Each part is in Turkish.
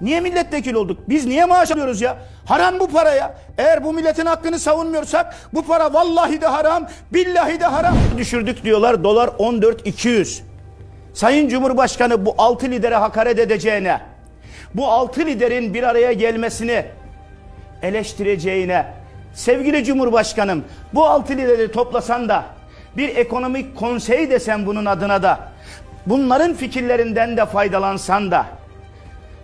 Niye milletvekili olduk? Biz niye maaş alıyoruz ya? Haram bu para ya. Eğer bu milletin hakkını savunmuyorsak bu para vallahi de haram, billahi de haram. Düşürdük diyorlar dolar 14.200. Sayın Cumhurbaşkanı bu altı lidere hakaret edeceğine, bu altı liderin bir araya gelmesini eleştireceğine, sevgili Cumhurbaşkanım bu altı lideri toplasan da bir ekonomik konsey desen bunun adına da bunların fikirlerinden de faydalansan da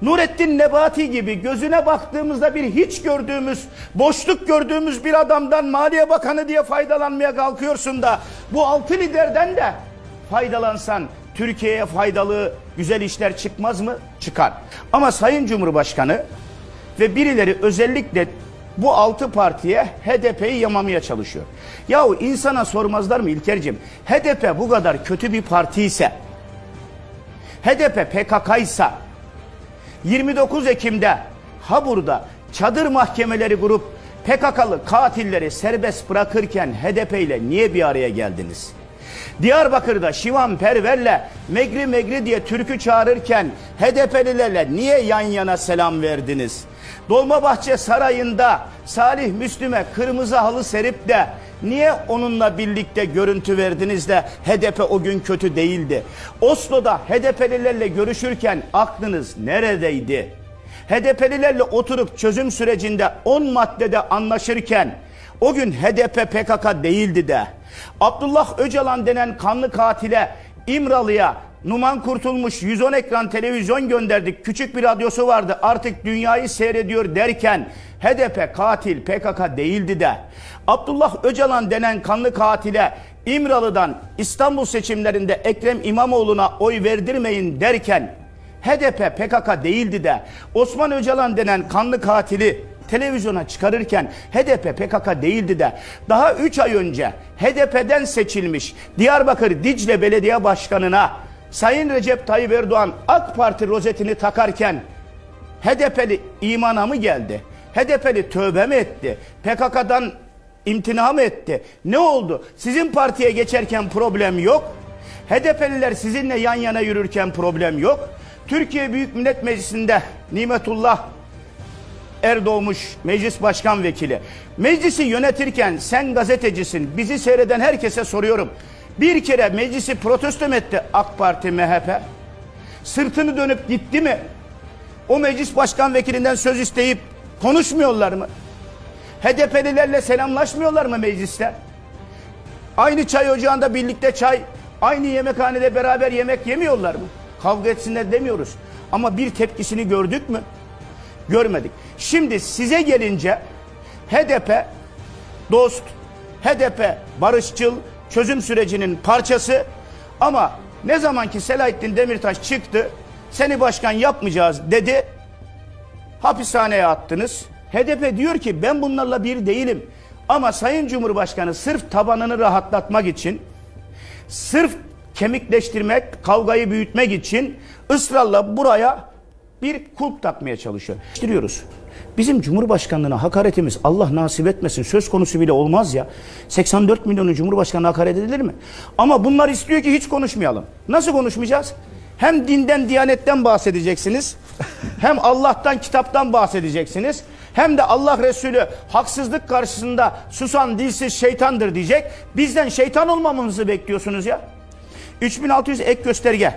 Nurettin Nebati gibi gözüne baktığımızda bir hiç gördüğümüz, boşluk gördüğümüz bir adamdan Maliye Bakanı diye faydalanmaya kalkıyorsun da bu altı liderden de faydalansan Türkiye'ye faydalı güzel işler çıkmaz mı? Çıkar. Ama Sayın Cumhurbaşkanı ve birileri özellikle bu altı partiye HDP'yi yamamaya çalışıyor. Yahu insana sormazlar mı İlker'cim? HDP bu kadar kötü bir parti ise, HDP PKK ise, 29 Ekim'de Habur'da çadır mahkemeleri kurup PKK'lı katilleri serbest bırakırken HDP ile niye bir araya geldiniz? Diyarbakır'da Şivan Perver'le Megri Megri diye türkü çağırırken HDP'lilerle niye yan yana selam verdiniz? Dolmabahçe Sarayı'nda Salih Müslüm'e kırmızı halı serip de niye onunla birlikte görüntü verdiniz de HDP o gün kötü değildi? Oslo'da HDP'lilerle görüşürken aklınız neredeydi? HDP'lilerle oturup çözüm sürecinde 10 maddede anlaşırken o gün HDP PKK değildi de. Abdullah Öcalan denen kanlı katile İmralı'ya Numan Kurtulmuş 110 ekran televizyon gönderdik. Küçük bir radyosu vardı artık dünyayı seyrediyor derken HDP katil PKK değildi de. Abdullah Öcalan denen kanlı katile İmralı'dan İstanbul seçimlerinde Ekrem İmamoğlu'na oy verdirmeyin derken HDP PKK değildi de Osman Öcalan denen kanlı katili televizyona çıkarırken HDP PKK değildi de daha 3 ay önce HDP'den seçilmiş Diyarbakır Dicle Belediye Başkanı'na Sayın Recep Tayyip Erdoğan AK Parti rozetini takarken HDP'li imana mı geldi? HDP'li tövbe mi etti? PKK'dan imtina mı etti? Ne oldu? Sizin partiye geçerken problem yok. HDP'liler sizinle yan yana yürürken problem yok. Türkiye Büyük Millet Meclisi'nde Nimetullah Erdoğmuş meclis başkan vekili. Meclisi yönetirken sen gazetecisin. Bizi seyreden herkese soruyorum. Bir kere meclisi protesto etti AK Parti MHP? Sırtını dönüp gitti mi? O meclis başkan vekilinden söz isteyip konuşmuyorlar mı? HDP'lilerle selamlaşmıyorlar mı mecliste? Aynı çay ocağında birlikte çay, aynı yemekhanede beraber yemek yemiyorlar mı? Kavga etsinler demiyoruz. Ama bir tepkisini gördük mü? Görmedik. Şimdi size gelince HDP dost, HDP barışçıl, çözüm sürecinin parçası ama ne zaman ki Selahattin Demirtaş çıktı, seni başkan yapmayacağız dedi, hapishaneye attınız. HDP diyor ki ben bunlarla bir değilim. Ama Sayın Cumhurbaşkanı sırf tabanını rahatlatmak için, sırf kemikleştirmek, kavgayı büyütmek için ısrarla buraya bir kulp takmaya çalışıyor. Değiştiriyoruz. Bizim Cumhurbaşkanlığına hakaretimiz Allah nasip etmesin söz konusu bile olmaz ya. 84 milyonu Cumhurbaşkanı hakaret edilir mi? Ama bunlar istiyor ki hiç konuşmayalım. Nasıl konuşmayacağız? Hem dinden, diyanetten bahsedeceksiniz. Hem Allah'tan, kitaptan bahsedeceksiniz. Hem de Allah Resulü haksızlık karşısında susan dilsiz şeytandır diyecek. Bizden şeytan olmamamızı bekliyorsunuz ya. 3600 ek gösterge.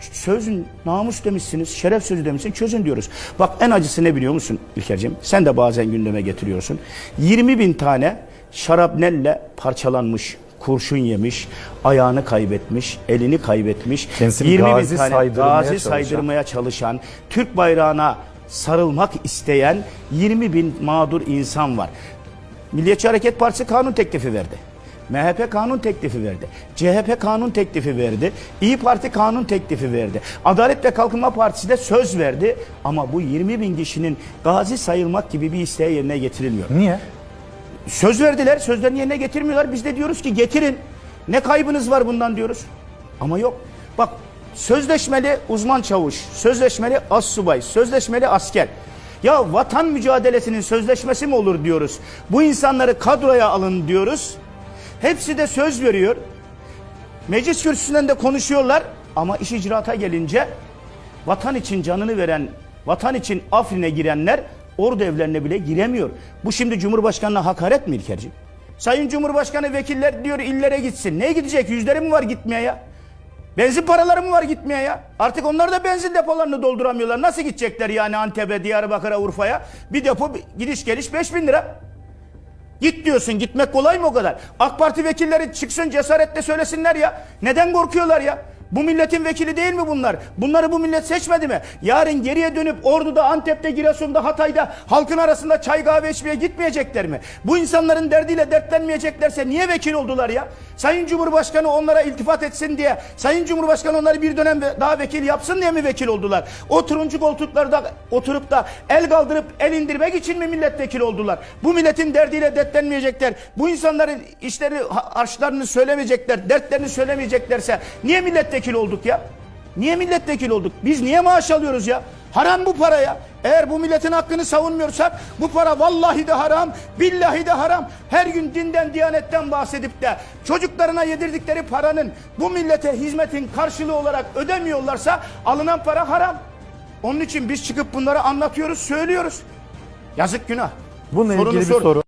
Sözün namus demişsiniz, şeref sözü demişsin, çözün diyoruz. Bak en acısı ne biliyor musun İlker'cim? Sen de bazen gündeme getiriyorsun. 20 bin tane şarapnelle parçalanmış, kurşun yemiş, ayağını kaybetmiş, elini kaybetmiş. Kendisini 20 bin gazi tane saydırmaya gazi çalışan. saydırmaya çalışan, Türk bayrağına sarılmak isteyen 20 bin mağdur insan var. Milliyetçi Hareket Partisi kanun teklifi verdi. MHP kanun teklifi verdi. CHP kanun teklifi verdi. İyi Parti kanun teklifi verdi. Adalet ve Kalkınma Partisi de söz verdi. Ama bu 20 bin kişinin gazi sayılmak gibi bir isteğe yerine getirilmiyor. Niye? Söz verdiler, sözlerini yerine getirmiyorlar. Biz de diyoruz ki getirin. Ne kaybınız var bundan diyoruz. Ama yok. Bak sözleşmeli uzman çavuş, sözleşmeli assubay, sözleşmeli asker. Ya vatan mücadelesinin sözleşmesi mi olur diyoruz. Bu insanları kadroya alın diyoruz. Hepsi de söz veriyor. Meclis kürsüsünden de konuşuyorlar ama iş icraata gelince vatan için canını veren vatan için Afrin'e girenler ordu evlerine bile giremiyor. Bu şimdi Cumhurbaşkanı'na hakaret mi İlkerci? Sayın Cumhurbaşkanı vekiller diyor illere gitsin. Neye gidecek? Yüzleri mi var gitmeye ya? Benzin paraları mı var gitmeye ya? Artık onlar da benzin depolarını dolduramıyorlar. Nasıl gidecekler yani Antep'e, Diyarbakır'a, Urfa'ya? Bir depo gidiş geliş 5000 lira. Git diyorsun gitmek kolay mı o kadar? AK Parti vekilleri çıksın cesaretle söylesinler ya. Neden korkuyorlar ya? Bu milletin vekili değil mi bunlar? Bunları bu millet seçmedi mi? Yarın geriye dönüp Ordu'da, Antep'te, Giresun'da, Hatay'da halkın arasında çay kahve içmeye gitmeyecekler mi? Bu insanların derdiyle dertlenmeyeceklerse niye vekil oldular ya? Sayın Cumhurbaşkanı onlara iltifat etsin diye, Sayın Cumhurbaşkanı onları bir dönem daha vekil yapsın diye mi vekil oldular? O turuncu koltuklarda oturup da el kaldırıp el indirmek için mi milletvekili oldular? Bu milletin derdiyle dertlenmeyecekler. Bu insanların işleri, ha- harçlarını söylemeyecekler, dertlerini söylemeyeceklerse niye milletvekili olduk ya? Niye milletvekili olduk? Biz niye maaş alıyoruz ya? Haram bu para ya. Eğer bu milletin hakkını savunmuyorsak bu para vallahi de haram, billahi de haram. Her gün dinden, diyanetten bahsedip de çocuklarına yedirdikleri paranın bu millete hizmetin karşılığı olarak ödemiyorlarsa alınan para haram. Onun için biz çıkıp bunları anlatıyoruz, söylüyoruz. Yazık günah. Bununla Sorunu ilgili bir sor. soru.